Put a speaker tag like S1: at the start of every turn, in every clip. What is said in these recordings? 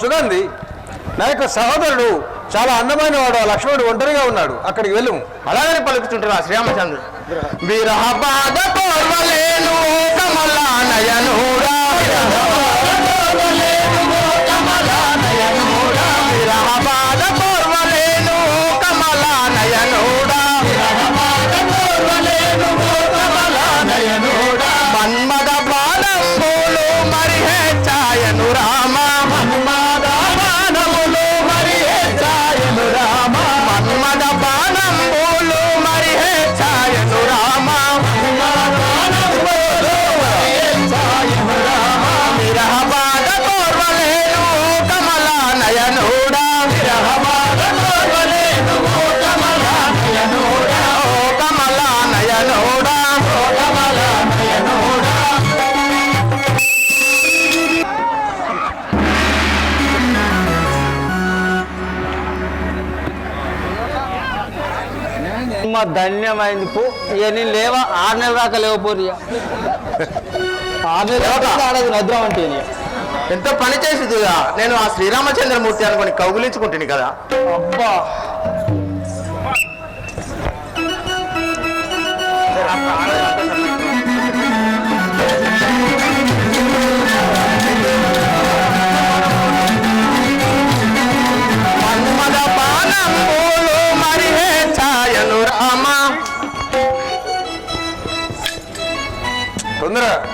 S1: సుగంధి నా యొక్క సహోదరుడు చాలా అందమైన వాడు ఆ లక్ష్మణుడు ఒంటరిగా ఉన్నాడు. అక్కడికి వెళ్ళు
S2: అలాగే పలుకుతుంటారు ఆ శ్రీరామచంద్రుడు. కమలా
S3: ధన్యమైంది. పో ఇవన్నీ లేవా? ఆరు నెలల దాకా లేవపోరు ఆరు నెలల అంటే
S2: ఎంతో పని చేసేది నేను ఆ శ్రీరామచంద్రమూర్తి అనుకుని కౌగులించుకుంటుంది కదా.
S3: అబ్బా.
S1: ప్రాణం
S2: வந்துடுறேன்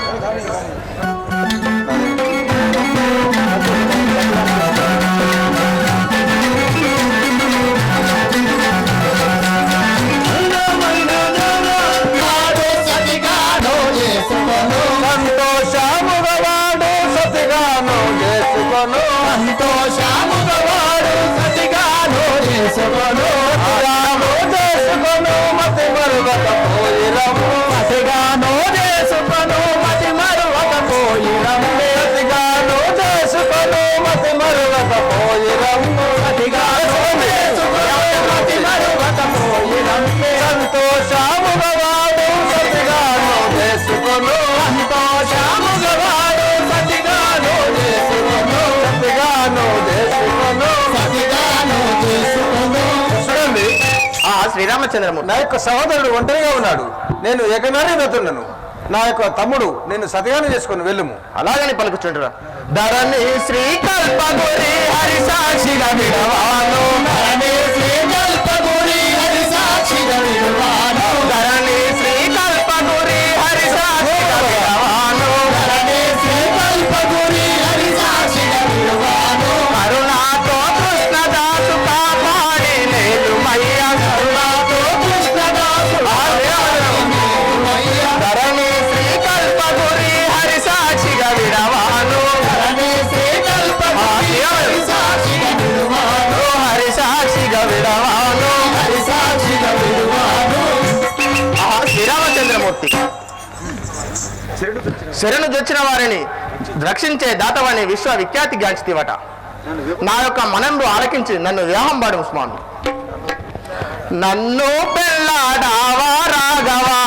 S2: శ్రీరామచంద్రము
S1: నా యొక్క సహోదరుడు ఒంటరిగా ఉన్నాడు. నేను ఏకనాడైనతున్నాను నా యొక్క తమ్ముడు నేను సతగానం చేసుకుని వెళ్ళుము.
S2: అలాగని పలుకుచుంటురా ధరణి శ్రీకల్ప హరి సాక్షిగా విడవాను ధరణి శ్రీకల్ప శరణు తెచ్చిన వారిని. రక్షించే దాతవాణి విశ్వ విఖ్యాతి గాంచితివట నా యొక్క మనంలో ఆలకించి నన్ను వివాహం పాడు స్వామి నన్ను పెళ్ళాడావా రాఘవా?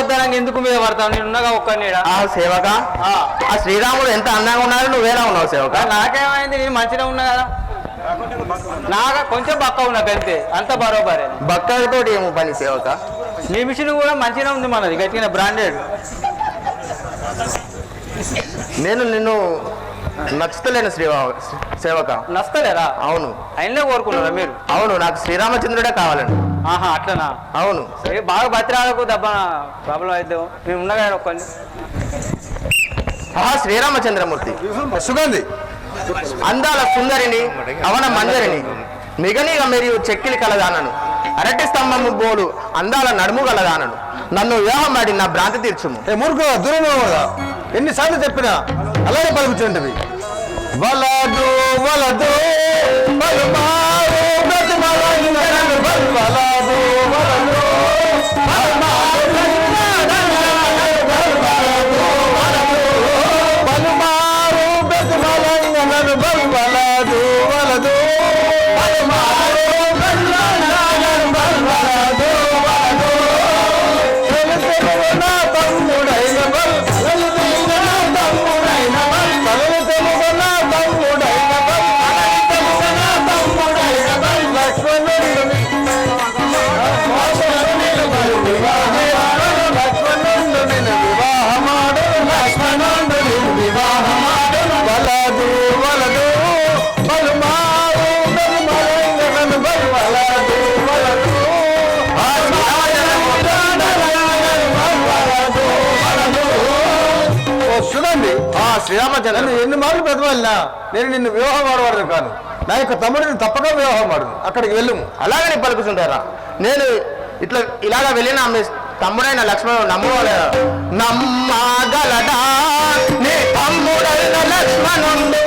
S3: అద్దనంగా ఎందుకు మీద పడతావు? నేను ఉన్నగా ఈడ.
S2: ఆ సేవక?
S3: ఆ.
S2: శ్రీరాముడు ఎంత అందంగా ఉన్నాడు నువ్వు వేలా ఉన్నావు సేవక?
S3: నాకేమైంది? నేను మంచిగా ఉన్నా కదా. నాగా కొంచెం పక్క ఉన్నా అంతే అంత బరోబరే.
S2: భక్తులతోటి ఏమో పని సేవక?
S3: నీ మిషన్ కూడా మంచిగా ఉంది మనది గట్టిగా బ్రాండెడ్.
S2: నేను నిన్ను నచ్చుతలేను శ్రీ సేవక
S3: నస్తలేరా
S2: అవును.
S3: అయినా కోరుకున్నారా మీరు?
S2: అవును నాకు శ్రీరామచంద్రుడే కావాలండి.
S3: ఆహా అట్లనా?
S2: అవును.
S3: బాగా బతిరాలకు దెబ్బ. ప్రాబ్లం అయితే నేను ఉన్నగా ఒక్కడిని
S2: ఆహా శ్రీరామచంద్రమూర్తి.
S1: సుగంధి.
S2: అందాల సుందరిని అవన మంజరిని మిగనిగా మరియు చెక్కిలి కలదానను అరటి స్తంభము బోలు అందాల నడుము గలదానను. నన్ను వివాహం ఆడి నా భ్రాంతి తీర్చుము.
S1: ఏ మూర్ఖ దూరం కదా ఎన్నిసార్లు చెప్పినా అలాగే పలుకుతుంటవి వలదు వలదు బలుమారు
S2: శ్రీరామచంద్ర
S1: ఎన్ని మార్లు పెద్దవాళ్ళినా నేను నిన్ను వివాహం ఆడవాడు కాను. నా యొక్క తమ్ముడిని తప్పక వివాహం ఆడు అక్కడికి వెళ్ళుము.
S2: అలాగనే పలుకుతుంటారా? నేను ఇట్లా ఇలాగ వెళ్ళిన మీ తమ్ముడైన లక్ష్మణుడు నమ్మగలడా? నీ తమ్ముడైన లక్ష్మణుడు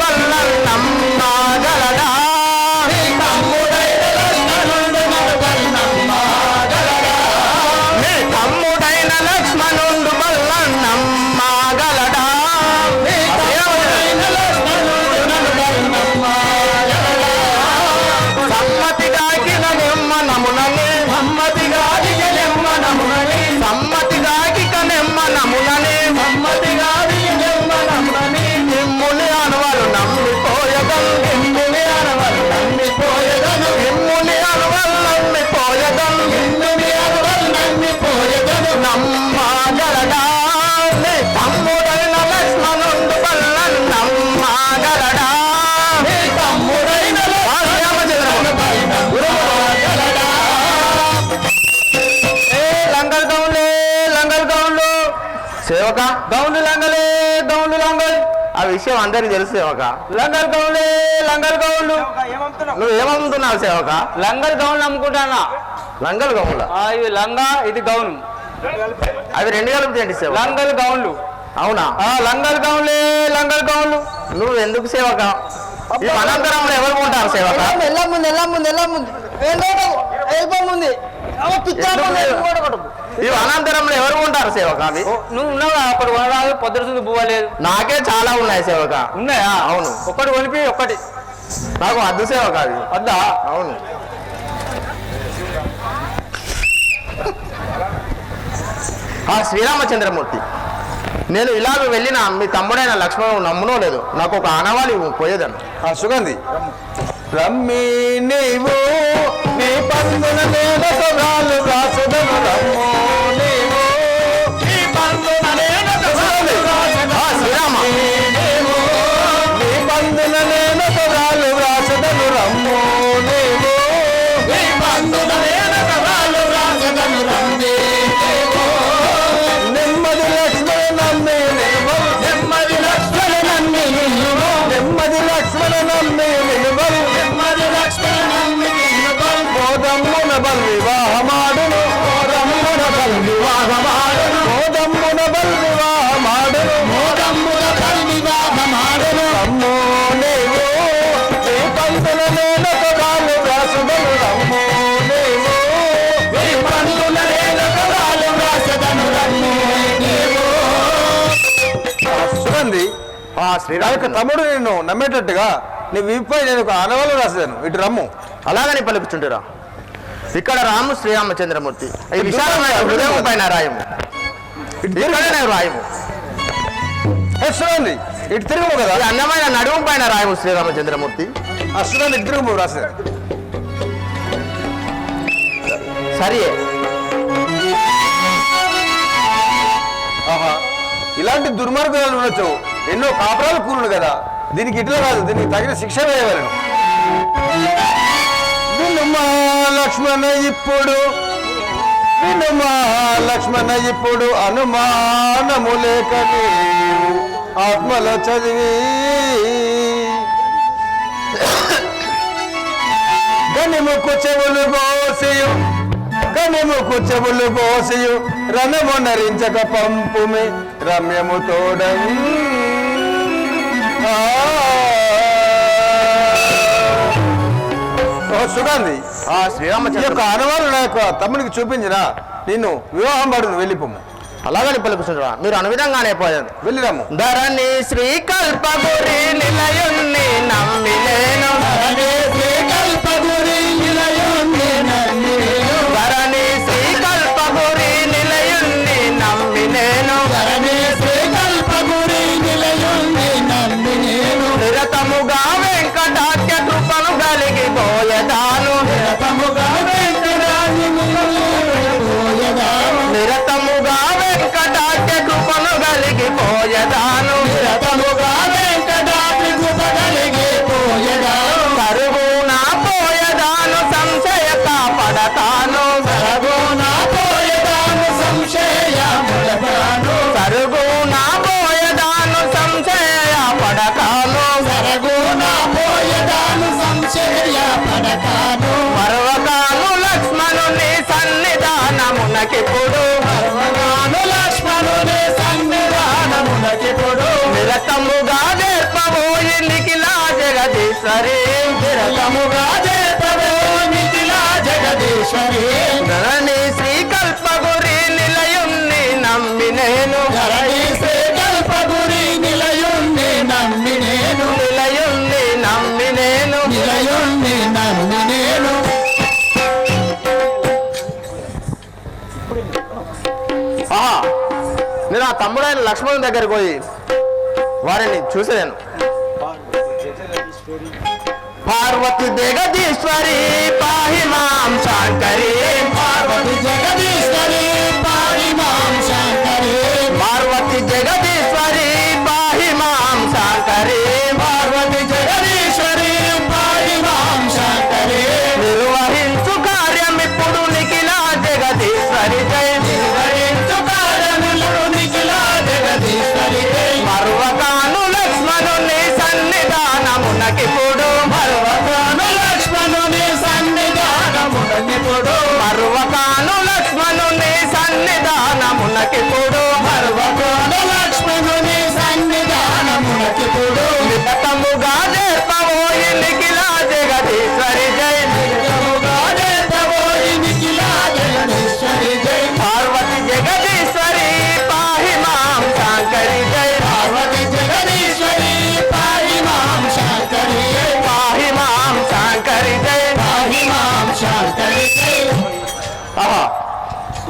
S3: గౌన్లు లంగలే గౌన్లు లంగల్.
S2: ఆ విషయం అందరికి తెలుసు సేవక.
S3: లంగల్ గౌన్లే లంగల్ గౌన్లు
S2: నువ్వు ఏమమ్ముతున్నావు సేవక?
S3: లంగల్ గౌన్లు అమ్ముకుంటానా
S2: లంగలు
S3: ఆ, ఇది లంగా ఇది గౌను
S2: అవి రెండు కలిపి సేవ
S3: లంగల్ గౌన్లు
S2: అవునా?
S3: ఆ లంగల్ గౌన్లే లంగల్ గౌన్లు
S2: నువ్వు ఎందుకు సేవక? ఈ అనంతరంలో ఎవరు ఉంటారు సేవక?
S3: ఎలా ముందు ఎలా ముందు ఎలా ముందు వెళ్ళిపోముంది
S2: ఈ అనంతరంలో ఎవరు ఉంటారు సేవక అవి
S3: నువ్వు ఉన్నావా? ఒకటి కొనరాదు పొద్దున సుద్దు పువ్వలేదు
S2: నాకే చాలా ఉన్నాయి సేవక.
S3: ఉన్నాయా?
S2: అవును.
S3: ఒకటి కొనిపి ఒక్కటి
S2: నాకు అద్దు సేవక అవి
S3: వద్దా?
S2: అవును. ఆ శ్రీరామచంద్రమూర్తి. నేను ఇలాగ వెళ్ళిన మీ తమ్ముడైన లక్ష్మణుడు నమ్మునో లేదు? నాకు ఒక ఆనవాళి పోయేదను
S1: ఆ సుగంధి. రమ్మి నీవు నీ పందున నేను సదాలు రాసుదను రమ్ము.
S2: శ్రీరామ
S1: తమ్ముడు నిన్ను నమ్మేటట్టుగా నీ వీపై నేను ఒక అనవలు రాసేదాను ఇటు రమ్ము.
S2: అలాగని పలుకుచుంటురా ఇక్కడ రాము శ్రీరామచంద్రమూర్తి. ఈ విశాలమైన హృదయం పైన రాయము. ఇక్కడనే రాయము.
S1: సుగంధి ఇటు తిరుగు కదా.
S2: ఈ అందమైన నడుము పైన రాయము శ్రీరామచంద్రమూర్తి.
S1: సుగంధి ఇటు తిరుగు రాసేది
S2: సరే.
S1: ఆహా ఇలాంటి దుర్మార్గాలు ఉండొచ్చు. ఎన్నో కాపురాలు కూరుడు కదా. దీనికి ఇట్లా కాదు దీనికి తగిన శిక్ష వేయవలను. వినుమా లక్ష్మణ ఇప్పుడు వినుమా లక్ష్మణ ఇప్పుడు అనుమానము లేక ఆత్మలో చదివి. గనిముకు చెవులు గోసియు గనిముకు చెవులు గోసియు రణము నరించక పంపుమి రమ్యము తోడం. సుగంధి.
S2: ఆ శ్రీరామచంద్ర.
S1: యొక్క అనుమానం నా యొక్క తమ్మునికి చూపించిన నిన్ను వివాహం పడును వెళ్ళిపోము
S2: అలాగని పలుకుతుండ్రా మీరు అను విధంగానే పోయాను
S1: వెళ్ళిరాము
S2: ధరణి శ్రీకల్పగురి నిలయుణ్ణి నమ్మినేను జగదీశ్వరి నిరతముగా నేర్పబోయి నిఖిలా జగదీశ్వరి. ధరణి శ్రీకల్పగురి నిలయుణ్ణి నమ్మి నేను. ధరణి శ్రీకల్పగురి నిలయుణ్ణి నమ్మి నేను. నిలయుణ్ణి నమ్మి నేను. నిలయుణ్ణి నమ్మి నేను. ఆహా నేను ఆ తమ్ముడైన లక్ష్మణుని దగ్గరికి పోయి వారిని చూసేదాను. పార్వతి జగదీశ్వరి పాహి మాం శాంకరి పార్వతి జగదీశ్వరి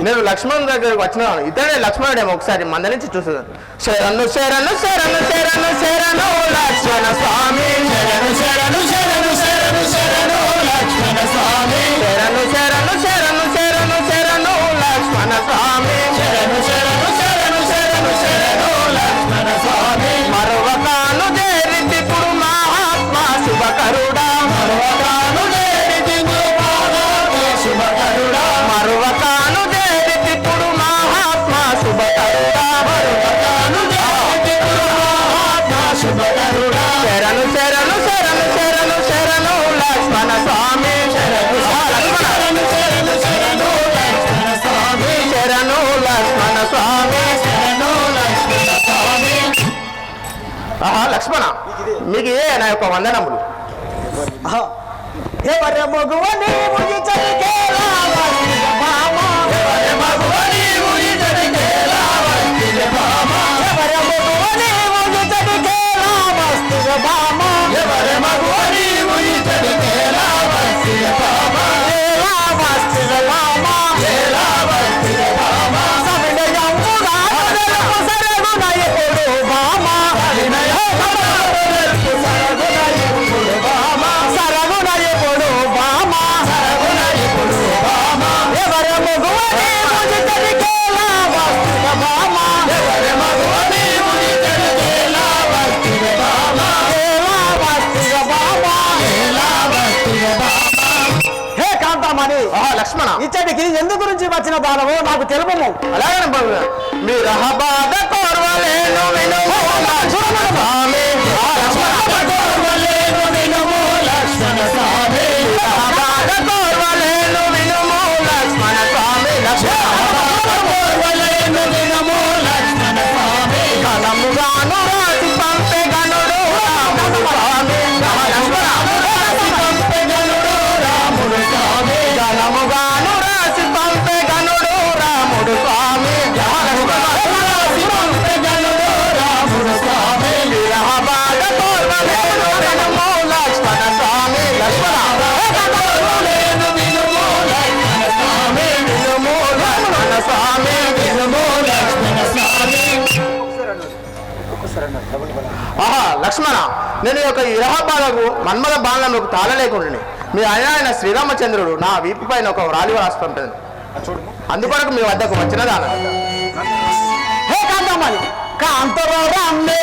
S2: నేను లక్ష్మణ్ దగ్గరకు వచ్చిన ఇతనే లక్ష్మణుడేమో ఒకసారి మంద నుంచి చూసేదాను శరణు శరణు శరణు శరణు శరణు లక్ష్మణ స్వామి శరణు శరణు లక్ష్మణ మీకు ఏ నా యొక్క వందనములు
S3: ఎవరి మగువ నీవు ఇచ్చరికేలా వస్తిగ భామ. ఎవరి మగువ నీవు ఇచ్చరికేలా వస్తిగ భామ. ఇచ్చటికి ఎందు గురించి వచ్చిన దానవో నాకు తెలుపము
S2: అలాగే మీ రహబాద ఆహా లక్ష్మణ నేను యొక్క ఇరహ మన్మల మన్మద బాణలకు తాళలేకుండా మీ ఆయన ఆయన శ్రీరామచంద్రుడు నా వీపు పైన ఒక రాలి రాసి పంపాను అందుకొరకు మీ వద్దకు
S3: వచ్చిన దాని. హే కాంతమ్మ కాంతరామే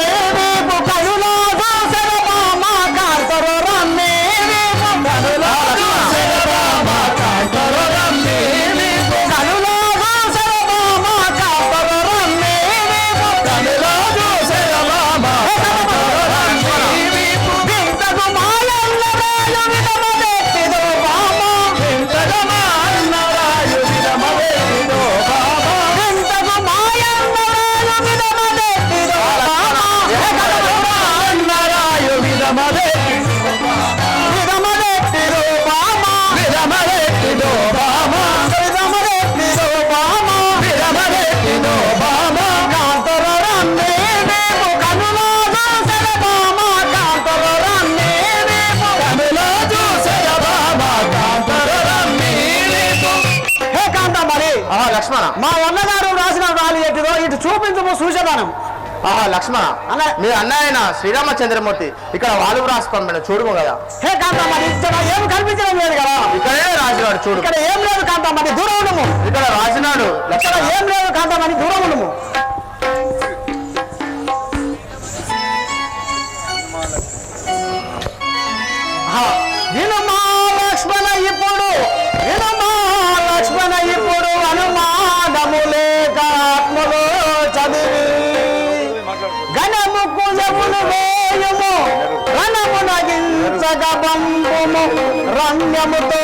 S3: సూర్యము సూర్యబాణం
S2: ఆహా లక్ష్మణ మీ అన్నాయన శ్రీరామ చంద్రమూర్తి ఇక్కడ వాళ్ళు రాసి పంపిణీ చూడము కదా.
S3: హే కాంతమ్మ ఇక్కడ ఏం కనిపించడం లేదు కదా?
S2: ఇక్కడే రాజునాడు చూడు.
S3: ఇక్కడ ఏం లేదు కాంతమ్మ దూరం ఉండము.
S2: ఇక్కడ
S3: రాజునాడు
S2: లక్ష్మణ
S3: ఏం లేదు కాంతమ్మ దూరం ఉండము. జగబంబుము రమ్యముతో